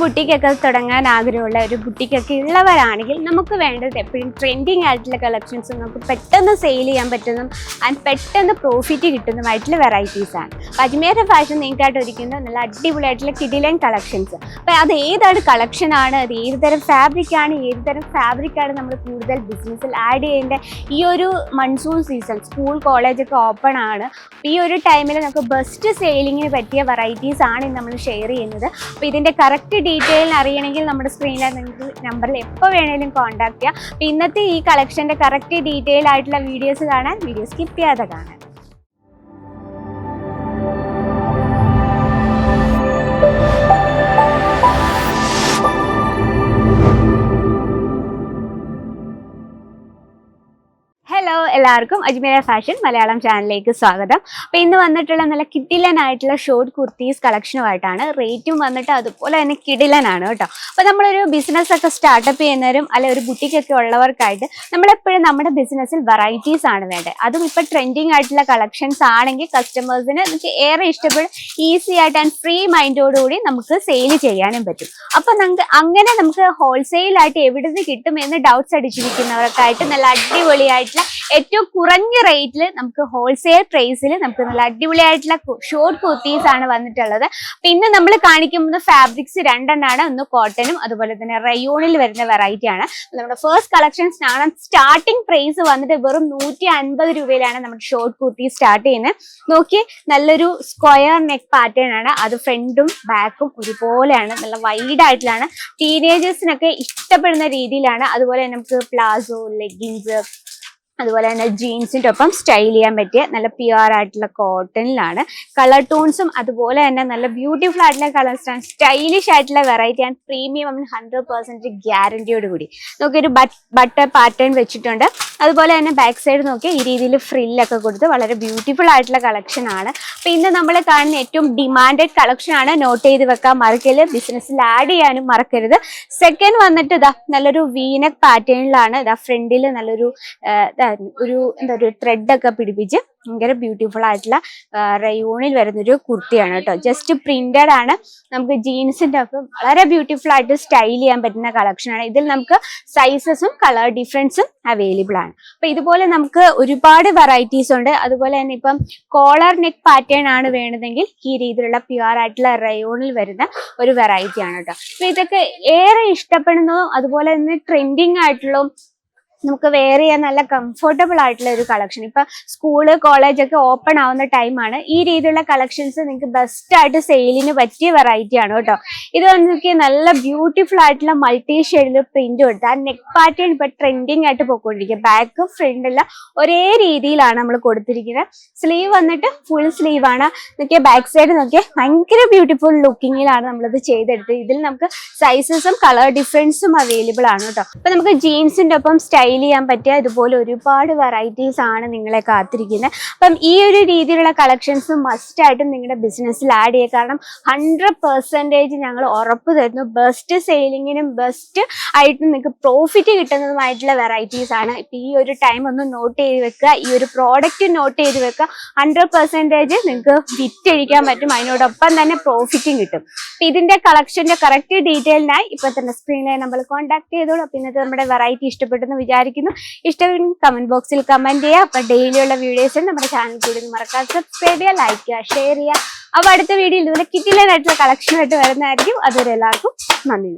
ബുട്ടിക്കൊക്കെ തുടങ്ങാൻ ആഗ്രഹമുള്ള ഒരു ബുട്ടിക്കൊക്കെ ഉള്ളവരാണെങ്കിൽ നമുക്ക് വേണ്ടത് എപ്പോഴും ട്രെൻഡിങ് ആയിട്ടുള്ള കളക്ഷൻസ് നമുക്ക് പെട്ടെന്ന് സെയിൽ ചെയ്യാൻ പറ്റുന്നതും ആൻഡ് പെട്ടെന്ന് പ്രോഫിറ്റ് കിട്ടുന്നതുമായിട്ടുള്ള വെറൈറ്റീസാണ് അജ്മേര ഫാഷൻ നിങ്ങൾക്കായിട്ട് ഒരുക്കുന്ന നല്ല അടിപൊളിയായിട്ടുള്ള കിഡിലൈൻ കളക്ഷൻസ് അപ്പോൾ അത് ഏതാണ് കളക്ഷനാണ് അത് ഏത് തരം ഫാബ്രിക്കാണ് ഏത് തരം ഫാബ്രിക്കാണ് നമ്മൾ കൂടുതൽ ബിസിനസ്സിൽ ആഡ് ചെയ്യേണ്ട ഈ ഒരു മൺസൂൺ സീസൺ സ്കൂൾ കോളേജൊക്കെ ഓപ്പൺ ആണ്. ഈ ഒരു ടൈമിൽ നമുക്ക് ബെസ്റ്റ് സെയിലിങ്ങിന് പറ്റിയ വെറൈറ്റീസ് ആണ് നമ്മൾ ഷെയർ ചെയ്യുന്നത്. അപ്പോൾ ഇതിന്റെ കറക്റ്റ് ഡീറ്റെയിൽ അറിയണമെങ്കിൽ നമ്മുടെ സ്ക്രീനിൽ നിങ്ങൾക്ക് നമ്പറിൽ എപ്പോൾ വേണേലും കോൺടാക്ട് ചെയ്യാം. ഇന്നത്തെ ഈ കളക്ഷന്റെ കറക്റ്റ് ഡീറ്റെയിൽ ആയിട്ടുള്ള വീഡിയോസ് കാണാൻ വീഡിയോസ് സ്കിപ്പ് ചെയ്യാതെ കാണാൻ. എല്ലാവർക്കും അജ്മീര ഫാഷൻ മലയാളം ചാനലിലേക്ക് സ്വാഗതം. അപ്പോൾ ഇന്ന് വന്നിട്ടുള്ള നല്ല കിഡിലൻ ആയിട്ടുള്ള ഷോർട്ട് കുർത്തീസ് കളക്ഷനുമായിട്ടാണ് റേറ്റും വന്നിട്ട് അതുപോലെ തന്നെ കിഡിലനാണ് കേട്ടോ. അപ്പോൾ നമ്മളൊരു ബിസിനസ് ഒക്കെ സ്റ്റാർട്ടപ്പ് ചെയ്യുന്നവരും അല്ലെ ഒരു ബുട്ടിക്കൊക്കെ ഉള്ളവർക്കായിട്ട് നമ്മളെപ്പോഴും നമ്മുടെ ബിസിനസ്സിൽ വെറൈറ്റീസ് ആണ് വേണ്ടത്. അതും ഇപ്പോൾ ട്രെൻഡിങ് ആയിട്ടുള്ള കളക്ഷൻസ് ആണെങ്കിൽ കസ്റ്റമേഴ്സിന് ഏറെ ഇഷ്ടപ്പെടും ഈസി ആയിട്ട് ആൻഡ് ഫ്രീ മൈൻഡോടുകൂടി നമുക്ക് സെയിൽ ചെയ്യാനും പറ്റും. അപ്പോൾ നമുക്ക് അങ്ങനെ നമുക്ക് ഹോൾസെയിലായിട്ട് എവിടെ നിന്ന് കിട്ടും എന്ന് ഡൗട്ട്സ് അടിച്ചിരിക്കുന്നവർക്കായിട്ട് നല്ല അടിപൊളിയായിട്ടുള്ള ഏറ്റവും കുറഞ്ഞ റേറ്റിൽ നമുക്ക് ഹോൾസെയിൽ പ്രൈസിൽ നമുക്ക് നല്ല അടിപൊളിയായിട്ടുള്ള ഷോർട്ട് കുർത്തീസ് ആണ് വന്നിട്ടുള്ളത്. പിന്നെ നമ്മൾ കാണിക്കുന്ന ഫാബ്രിക്സ് രണ്ടെണ്ണമാണ് ഒന്ന് കോട്ടനും അതുപോലെ തന്നെ റയോണിൽ വരുന്ന വെറൈറ്റി ആണ്. നമ്മുടെ ഫസ്റ്റ് ആണ് സ്റ്റാർട്ടിംഗ് പ്രൈസ് വന്നിട്ട് വെറും നൂറ്റി അൻപത് രൂപയിലാണ് നമ്മുടെ ഷോർട്ട് കുർത്തി സ്റ്റാർട്ട് ചെയ്യുന്നത്. നോക്കി നല്ലൊരു സ്ക്വയർ നെക്ക് പാറ്റേൺ ആണ്. അത് ഫ്രണ്ടും ബാക്കും ഒരുപോലെയാണ്. നല്ല വൈഡ് ആയിട്ടുള്ളതാണ്. ടീനേജേഴ്സിനൊക്കെ ഇഷ്ടപ്പെടുന്ന രീതിയിലാണ്. അതുപോലെ നമുക്ക് പ്ലാസോ ലെഗിൻസ് അതുപോലെ തന്നെ ജീൻസിന്റെ ഒപ്പം സ്റ്റൈൽ ചെയ്യാൻ പറ്റിയ നല്ല പ്യുവർ ആയിട്ടുള്ള കോട്ടണിലാണ് കളർ ടോൺസും അതുപോലെ തന്നെ നല്ല ബ്യൂട്ടിഫുൾ ആയിട്ടുള്ള കളർസ് ആണ്. സ്റ്റൈലിഷ് ആയിട്ടുള്ള variety and premium hundred percent ഗ്യാരണ്ടിയോട് കൂടി. നോക്കിയൊരു ബട്ടർ പാറ്റേൺ വെച്ചിട്ടുണ്ട്. അതുപോലെ തന്നെ ബാക്ക് സൈഡ് നോക്കി ഈ രീതിയിൽ ഫ്രില്ലൊക്കെ കൊടുത്ത് വളരെ ബ്യൂട്ടിഫുൾ ആയിട്ടുള്ള കളക്ഷൻ ആണ്. അപ്പോൾ ഇന്ന് നമ്മൾ കാണുന്ന ഏറ്റവും ഡിമാൻഡഡ് കളക്ഷൻ ആണ്. നോട്ട് ചെയ്ത് വെക്കാൻ മറക്കരുത്. ബിസിനസ്സിൽ ആഡ് ചെയ്യാനും മറക്കരുത്. സെക്കൻഡ് വന്നിട്ട് ഇതാ നല്ലൊരു വീനക് പാറ്റേണിലാണ് ഇതാ ഫ്രണ്ടിൽ നല്ലൊരു ഇതാ ഒരു എന്താ ത്രെഡ് ഒക്കെ പിടിപ്പിച്ച് ഭയങ്കര ബ്യൂട്ടിഫുൾ ആയിട്ടുള്ള റയോണിൽ വരുന്നൊരു കുർത്തിയാണ് കേട്ടോ. ജസ്റ്റ് പ്രിന്റഡ് ആണ്. നമുക്ക് ജീൻസിന്റെ ഒക്കെ വളരെ ബ്യൂട്ടിഫുൾ ആയിട്ട് സ്റ്റൈൽ ചെയ്യാൻ പറ്റുന്ന കളക്ഷനാണ് ഇതിൽ നമുക്ക് സൈസസും കളർ ഡിഫറൻസും അവൈലബിൾ ആണ്. അപ്പൊ ഇതുപോലെ നമുക്ക് ഒരുപാട് വെറൈറ്റീസ് ഉണ്ട്. അതുപോലെ തന്നെ ഇപ്പം കോളർ നെക്ക് പാറ്റേൺ ആണ് വേണ്ടതെങ്കിൽ ഈ രീതിയിലുള്ള പ്യുവർ ആയിട്ടുള്ള റയോണിൽ വരുന്ന ഒരു വെറൈറ്റി ആണ് കേട്ടോ. അപ്പൊ ഇതൊക്കെ ഏറെ ഇഷ്ടപ്പെടുന്നതും അതുപോലെ തന്നെ ട്രെൻഡിങ് ആയിട്ടുള്ളതും നമുക്ക് വെയർ ചെയ്യാൻ നല്ല കംഫർട്ടബിൾ ആയിട്ടുള്ള ഒരു കളക്ഷൻ ഇപ്പൊ സ്കൂൾ കോളേജ് ഒക്കെ ഓപ്പൺ ആവുന്ന ടൈമാണ് ഈ രീതിയിലുള്ള കളക്ഷൻസ് നിങ്ങൾക്ക് ബെസ്റ്റ് ആയിട്ട് സെയിലിന് പറ്റിയ വെറൈറ്റി ആണ് കേട്ടോ. ഇത് നിങ്ങൾക്ക് നല്ല ബ്യൂട്ടിഫുൾ ആയിട്ടുള്ള മൾട്ടി ഷെയ്ഡിൽ പ്രിന്റ് കൊടുത്ത് ആ നെക്ക് പാറ്റേൺ ഇപ്പൊ ട്രെൻഡിങ് ആയിട്ട് പോയിക്കൊണ്ടിരിക്കുക ബാക്കും ഫ്രണ്ടെല്ലാം ഒരേ രീതിയിലാണ് നമ്മൾ കൊടുത്തിരിക്കുന്നത് സ്ലീവ് വന്നിട്ട് ഫുൾ സ്ലീവ് ആണ്. നോക്കിയാൽ ബാക്ക് സൈഡ് നോക്കിയാൽ ഭയങ്കര ബ്യൂട്ടിഫുൾ ലുക്കിങ്ങിലാണ് നമ്മളിത് ചെയ്തെടുത്തത്. ഇതിൽ നമുക്ക് സൈസസും കളർ ഡിഫറൻസും അവൈലബിൾ ആണ് കേട്ടോ. അപ്പൊ നമുക്ക് ജീൻസിന്റെ ഒപ്പം സ്റ്റൈൽ ചെയ്യാൻ പറ്റിയ ഇതുപോലെ ഒരുപാട് വെറൈറ്റീസ് ആണ് നിങ്ങളെ കാത്തിരിക്കുന്നത്. അപ്പം ഈ ഒരു രീതിയിലുള്ള കളക്ഷൻസ് മസ്റ്റ് ആയിട്ടും നിങ്ങളുടെ ബിസിനസ്സിൽ ആഡ് ചെയ്യുക. കാരണം ഹൺഡ്രഡ് പെർസെന്റേജ് ഞങ്ങൾ ഉറപ്പ് തരുന്നു. ബെസ്റ്റ് സെയിലിങ്ങിനും ബെസ്റ്റ് ആയിട്ട് നിങ്ങൾക്ക് പ്രോഫിറ്റ് കിട്ടുന്നതുമായിട്ടുള്ള വെറൈറ്റീസ് ആണ്. ഇപ്പം ഈ ഒരു ടൈം ഒന്ന് നോട്ട് ചെയ്ത് വെക്കുക. ഈ ഒരു പ്രോഡക്റ്റ് നോട്ട് ചെയ്ത് വെക്കുക. ഹൺഡ്രഡ് പെർസെന്റേജ് നിങ്ങൾക്ക് വിറ്റഴിക്കാൻ പറ്റും. അതിനോടൊപ്പം തന്നെ പ്രോഫിറ്റും കിട്ടും. അപ്പം ഇതിന്റെ കളക്ഷന്റെ കറക്റ്റ് ഡീറ്റെയിലിനായി ഇപ്പൊ തന്നെ സ്ക്രീനിലെ നമ്മൾ കോൺടാക്ട് ചെയ്തോളൂ. അപ്പം ഇന്നത്തെ നമ്മുടെ വെറൈറ്റി ഇഷ്ടപ്പെട്ടെന്ന് വിചാരിക്കുന്നു. ഇഷ്ടമെങ്കിൽ കമന്റ് ബോക്സിൽ കമന്റ് ചെയ്യുക. അപ്പൊ ഡെയിലിയുള്ള വീഡിയോസ് നമ്മുടെ ചാനൽ കൂടി മറക്കാതെ സബ്സ്ക്രൈബ് ചെയ്യുക ലൈക്ക് ചെയ്യുക ഷെയർ ചെയ്യുക. അപ്പൊ അടുത്ത വീഡിയോയിൽ ഇതുപോലെ കിറ്റിലായിട്ടുള്ള കളക്ഷനായിട്ട് വരുന്നതായിരിക്കും. അതുവരെ എല്ലാവർക്കും നന്ദി